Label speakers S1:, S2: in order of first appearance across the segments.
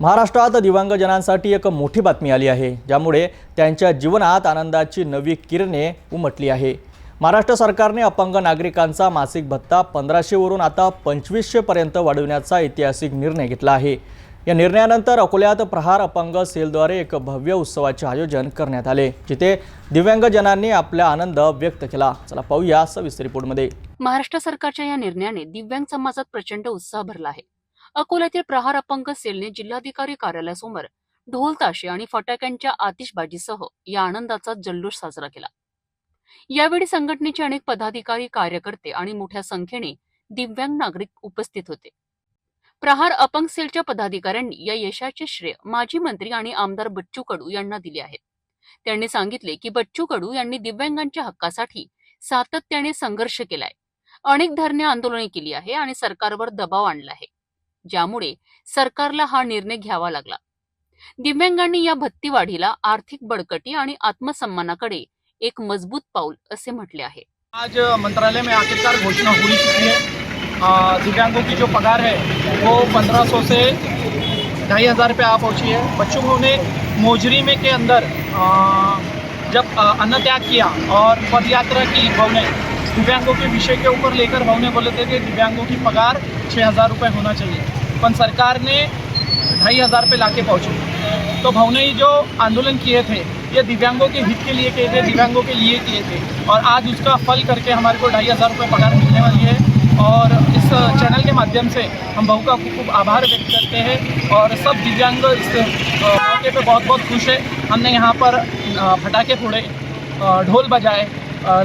S1: महाराष्ट्रात दिव्यांगजनांसाठी एक मोठी बातमी आली आहे ज्यामुळे त्यांच्या जीवनात आनंदाची नवी किरणे उमटली आहे. महाराष्ट्र सरकारने अपंग नागरिकांचा मासिक भत्ता पंधराशेवरून आता पंचवीसशेपर्यंत वाढवण्याचा ऐतिहासिक निर्णय घेतला आहे. या निर्णयानंतर अकोल्यात प्रहार अपंग सेलद्वारे एक भव्य उत्सवाचे आयोजन करण्यात आले जिथे दिव्यांगजनांनी आपला आनंद व्यक्त केला. चला पाहूया सविस्तर रिपोर्टमध्ये.
S2: महाराष्ट्र सरकारच्या या निर्णयाने दिव्यांग समाजात प्रचंड उत्साह भरला आहे. अकोल्यातील प्रहार अपंग सेलने जिल्हाधिकारी कार्यालयासमोर ढोल ताशे आणि फटाक्यांच्या आतिषबाजीसह या आनंदाचा जल्लोष साजरा केला. यावेळी संघटनेचे अनेक पदाधिकारी कार्यकर्ते आणि मोठ्या संख्येने दिव्यांग नागरिक उपस्थित होते. प्रहार अपंग सेलच्या पदाधिकाऱ्यांनी या यशाचे श्रेय माजी मंत्री आणि आमदार बच्चू कडू यांना दिले आहे. त्यांनी सांगितले की बच्चू कडू यांनी दिव्यांगांच्या हक्कासाठी सातत्याने संघर्ष केलाय. अनेक धरणे आंदोलने केली आहे आणि सरकारवर दबाव आणला आहे. ज्यामुळे सरकारला हा निर्णय घ्यावा लागला. दिव्यांगांनी या भत्ती वाढीला आर्थिक बळकटी आणि आत्मसन्मानाकडे एक मज़बूत पाऊल असे म्हटले आहे.
S3: आज मंत्रालय में आखिरकार घोषणा हो चुकी है दिव्यांगों की जो पगार है वो 1500 से ढाई हज़ार रुपये आ पहुँची है। बच्चों को ने मोजरी में के अंदर आ, जब अन्न त्याग किया और पद यात्रा की भाव ने दिव्यांगों के विषय के ऊपर लेकर भवने बोले थे कि दिव्यांगों की पगार छः हज़ार रुपये होना चाहिए। सरकार ने ढाई हज़ार पे लाके पहुँचे तो भाव ने जो आंदोलन किए थे, ये दिव्यांगों के हित के लिए किए थे, दिव्यांगों के लिए किए थे. और आज उसका फल करके हमारे को ढाई हज़ार रुपये पगार मिलने वाली है. और इस चैनल के माध्यम से हम बहू का खूब आभार व्यक्त करते हैं और सब दिव्यांग इस मौके पे बहुत बहुत खुश है। हमने यहाँ पर पटाखे फोड़े ढोल बजाए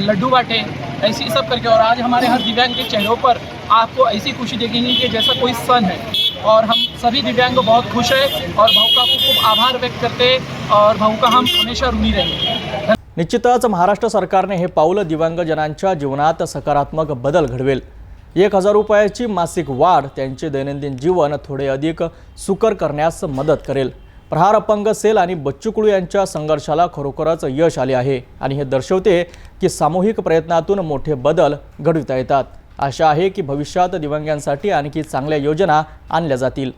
S3: लड्डू बांटे, ऐसी सब करके। और आज हमारे हर दिव्यांग के चेहरों पर आपको ऐसी खुशी देखेंगे कि जैसा कोई सन है। और हम सभी दिव्यांग बहुत खुश है और भाऊ का खूब आभार व्यक्त करते और भाऊ का हम हमेशा ऋणी रहेंगे।
S1: निश्चितच महाराष्ट्र सरकारने हे पाऊल दिव्यांगजनांच्या जीवनात सकारात्मक बदल घडवेल. एक हजार रुपयाची मासिक वाढ त्यांचे दैनंदिन जीवन थोडे अधिक सुकर करण्यास मदत करेल. प्रहार अपंग सेल आणि बच्चूकुळू यांच्या संघर्षाला खरोखरच यश आले आहे आणि हे दर्शवते की सामूहिक प्रयत्नातून मोठे बदल घडविता येतात. आशा आहे की भविष्यात दिव्यांगांसाठी आणखी चांगल्या योजना आणल्या जातील.